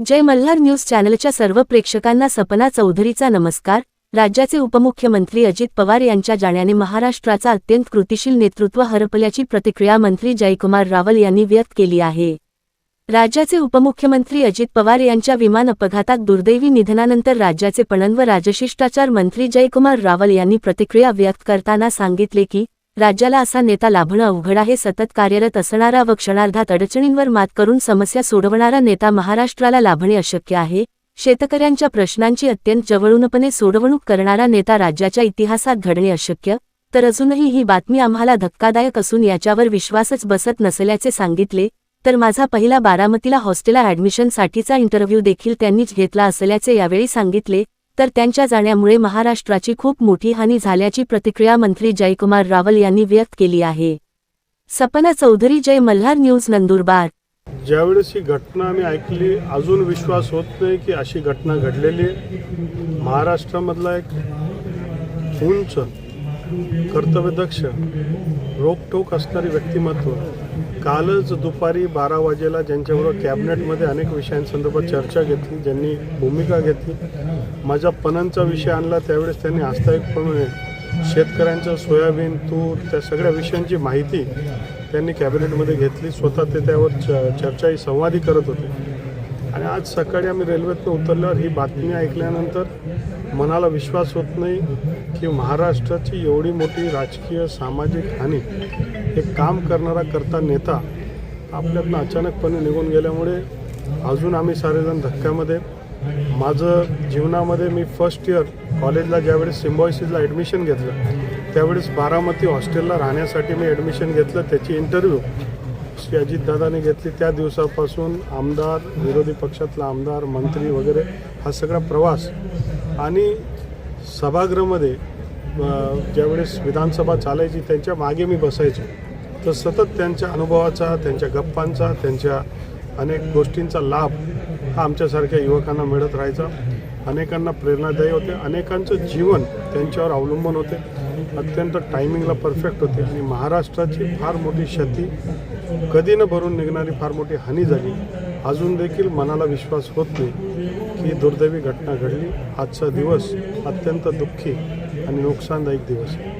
जय Malhar news चॅनलच्या सर्व प्रेक्षकांना सपना चौधरीचा नमस्कार. राज्याचे उपमुख्यमंत्री अजित पवार यांच्या जाण्याने महाराष्ट्राचा अत्यंत कृतिशील नेतृत्व हरपल्याची प्रतिक्रिया मंत्री जयकुमार रावल यांनी व्यक्त केली आहे. राज्याचे उपमुख्यमंत्री अजित पवार यांच्या विमान अपघातात दुर्दैवी निधनानंतर राज्याचे पणन व राजशिष्टाचार मंत्री जयकुमार रावल यांनी प्रतिक्रिया व्यक्त करताना सांगितले की राज्याला असा नेता लाभणं अवघड आहे सतत कार्यरत असणारा व क्षणार्धात अडचणींवर मात करून समस्या सोडवणारा नेता महाराष्ट्राला लाभणे अशक्य आहे. शेतकऱ्यांच्या प्रश्नांची अत्यंत जवळूनपणे सोडवणूक करणारा नेता राज्याच्या इतिहासात घडणे अशक्य. तर अजूनही ही बातमी आम्हाला धक्कादायक असून याच्यावर विश्वासच बसत नसल्याचे सांगितले तर माझा पहिला बारामतीला हॉस्टेला ॲडमिशनसाठीचा इंटरव्ह्यू देखील त्यांनीच घेतला असल्याचे यावेळी सांगितले. तर त्यांच्या जाण्यामुळे महाराष्ट्राची खूप मोठी हानी झाल्याची प्रतिक्रिया मंत्री जयकुमार रावल यांनी व्यक्त केली आहे. सपना चौधरी जय मल्हार न्यूज नंदुरबार. ज्यावेळेस ही घटना आम्ही ऐकली अजून विश्वास होत नाही की अशी घटना घडलेली आहे. महाराष्ट्रामधला एक उंच कर्तव्यदक्ष रोकटोक असणारी व्यक्तिमत्व. कालच दुपारी बारा वाजेला ज्यांच्याबरोबर कॅबिनेटमध्ये अनेक विषयांसंदर्भात चर्चा घेतली ज्यांनी भूमिका घेतली माझा पणनचा विषय आणला त्यावेळेस त्यांनी आस्थायिकपणे शेतकऱ्यांचं सोयाबीन तूर त्या सगळ्या विषयांची माहिती त्यांनी कॅबिनेटमध्ये घेतली. स्वतः ते त्यावर च चर्चाही संवादही करत होते. आणि आज सकाळी आम्ही रेल्वेतनं उतरल्यावर ही बातमी ऐकल्यानंतर मनाला विश्वास होत नाही की महाराष्ट्राची एवढी मोठी राजकीय सामाजिक हानी हे काम करणारा करता नेता आपल्यातनं अचानकपणे निघून गेल्यामुळे अजून आम्ही सारेजण धक्क्यामध्ये. माझं जीवनामध्ये मी फर्स्ट इयर कॉलेजला ज्यावेळेस सिम्बॉयसिसला ॲडमिशन घेतलं त्यावेळेस बारामती हॉस्टेलला राहण्यासाठी मी ॲडमिशन घेतलं त्याची इंटरव्ह्यू श्री अजितदादाने घेतली. त्या दिवसापासून आमदार विरोधी पक्षातला आमदार मंत्री वगैरे हा सगळा प्रवास आणि सभागृहामध्ये ज्यावेळेस विधानसभा चालायची त्यांच्या मागे मी बसायचो. तर सतत त्यांच्या अनुभवाचा त्यांच्या गप्पांचा त्यांच्या अनेक गोष्टींचा लाभ हा आमच्यासारख्या युवकांना मिळत राहायचा. अनेकांना प्रेरणादायी होते. अनेकांचं जीवन त्यांच्यावर अवलंबून होते. अत्यंत टायमिंगला परफेक्ट होते. आणि महाराष्ट्राची फार मोठी क्षती कधी न भरून निघणारी फार मोठी हानी झाली. अजून देखील मनाला विश्वास होत नाही की दुर्दैवी घटना घडली. आजचा दिवस अत्यंत दुःखी आणि नुकसानदायक दिवस आहे.